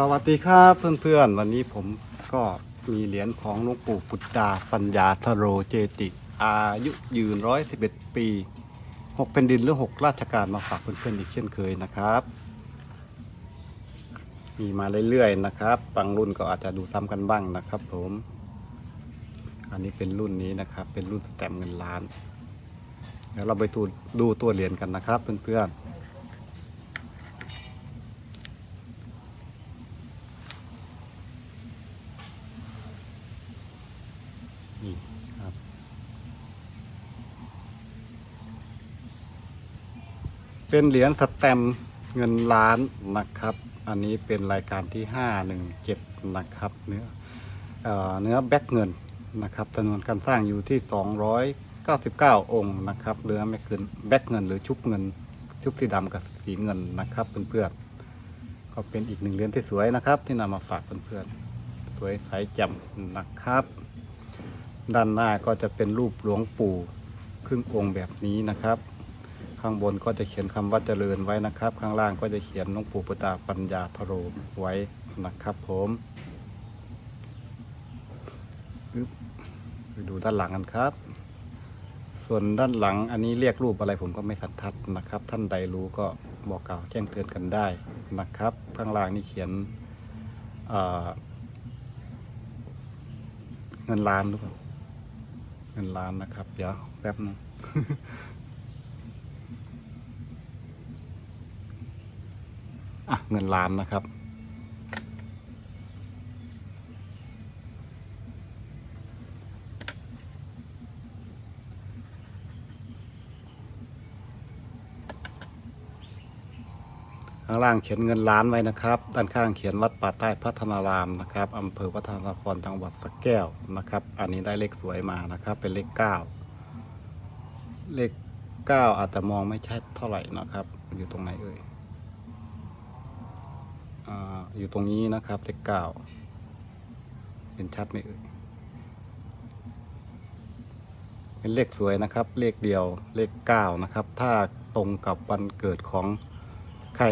สวัสดีครับเพื่อนๆ วันนี้ผมก็มีเหรียญของหลวงปู่ปุตตาปัญญาทโรเจติ อายุยืนร้อยสิบเอ็ดปีหกเป็นดินหรือหกราชการมาฝากเพื่อนๆอีกเช่นเคยนะครับ มีมาเรื่อยๆนะครับบางรุ่นก็อาจจะดูซ้ำกันบ้างนะครับ ผม อันนี้เป็นรุ่นนี้นะครับ เป็นรุ่นแต้มเงินล้านเดี๋ยวเราไปดูดูตัวเหรียญกันนะครับเพื่อนๆ นี่ครับ เป็นเหรียญสแตมเงินล้านนะครับ อันนี้เป็นรายการที่ 517 นะครับ เนื้อเอเนื้อแบ็กเงินนะครับจำนวนการสร้างอยู่ที่ 299 องค์นะครับเนื้อแบ็กเงินแบ็กเงินหรือชุบเงิน ชุบสีดำกับสีเงินนะครับเพื่อนๆก็เป็นอีกหนึ่งเหรียญที่สวยนะครับ ที่นำมาฝากเพื่อนๆสวยใสแจ่มนะครับ ด้านหน้าก็จะเป็นรูปหลวงปู่ครึ่งองค์แบบนี้นะครับ ข้างบนก็จะเขียนคำว่าเจริญไว้นะครับ ข้างล่างก็จะเขียนหลวงปู่ปตาปัญญาทโรไว้นะครับผมไปดูด้านหลังกันครับ ส่วนด้านหลังอันนี้เรียกรูปอะไรผมก็ไม่สันทัดนะครับ ท่านใดรู้ก็บอกกล่าวแจ้งเตือนกันได้นะครับ ข้างล่างนี่เขียนเงินล้านหรือเปล่าเงินล้านนะครับ เดี๋ยวแป๊บนึง อะเงินล้านนะครับ ข้างล่างเขียนเงินล้านไว้นะครับ ด้านข้างเขียนวัดป่าใต้พัฒนารามนะครับอำเภอวัฒนาครจังหวัดสระแก้วนะครับ อันนี้ได้เลขสวยมานะครับ เป็นเลขเก้าเลขเก้าอาจจะมองไม่ชัดเท่าไหร่นะครับ อยู่ตรงไหนเอ่ย อยู่ตรงนี้นะครับเลขเก้าเป็นชัดไหมเอ่ยเป็นเลขสวยนะครับ เลขเดียวเลขเก้านะครับ ถ้าตรงกับวันเกิดของใคร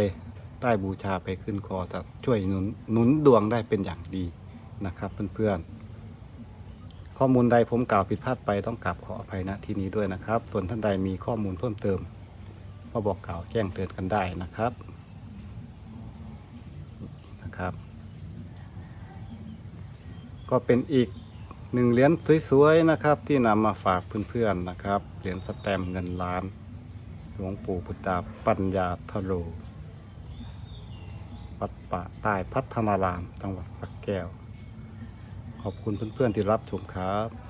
ได้บูชาไปขึ้นคอจะช่วยหนุนหนุนดวงได้เป็นอย่างดีนะครับเพื่อนๆข้อมูลใดผมกล่าวผิดพลาดไปต้องกราบขออภัยณที่นี้ด้วยนะครับ ส่วนท่านใดมีข้อมูลเพิ่มเติม ก็บอกกล่าวแจ้งเตือนกันได้นะครับ นะครับ ก็เป็นอีกหนึ่งเหรียญสวยๆนะครับ ที่นำมาฝากเพื่อนๆนะครับ เหรียญสแตมเงินล้าน หลวงปู่พุทธาปัญญาทโรวัดป่าใต้พัฒนาราม จังหวัดสักแก้ว ขอบคุณเพื่อนๆที่รับชมครับ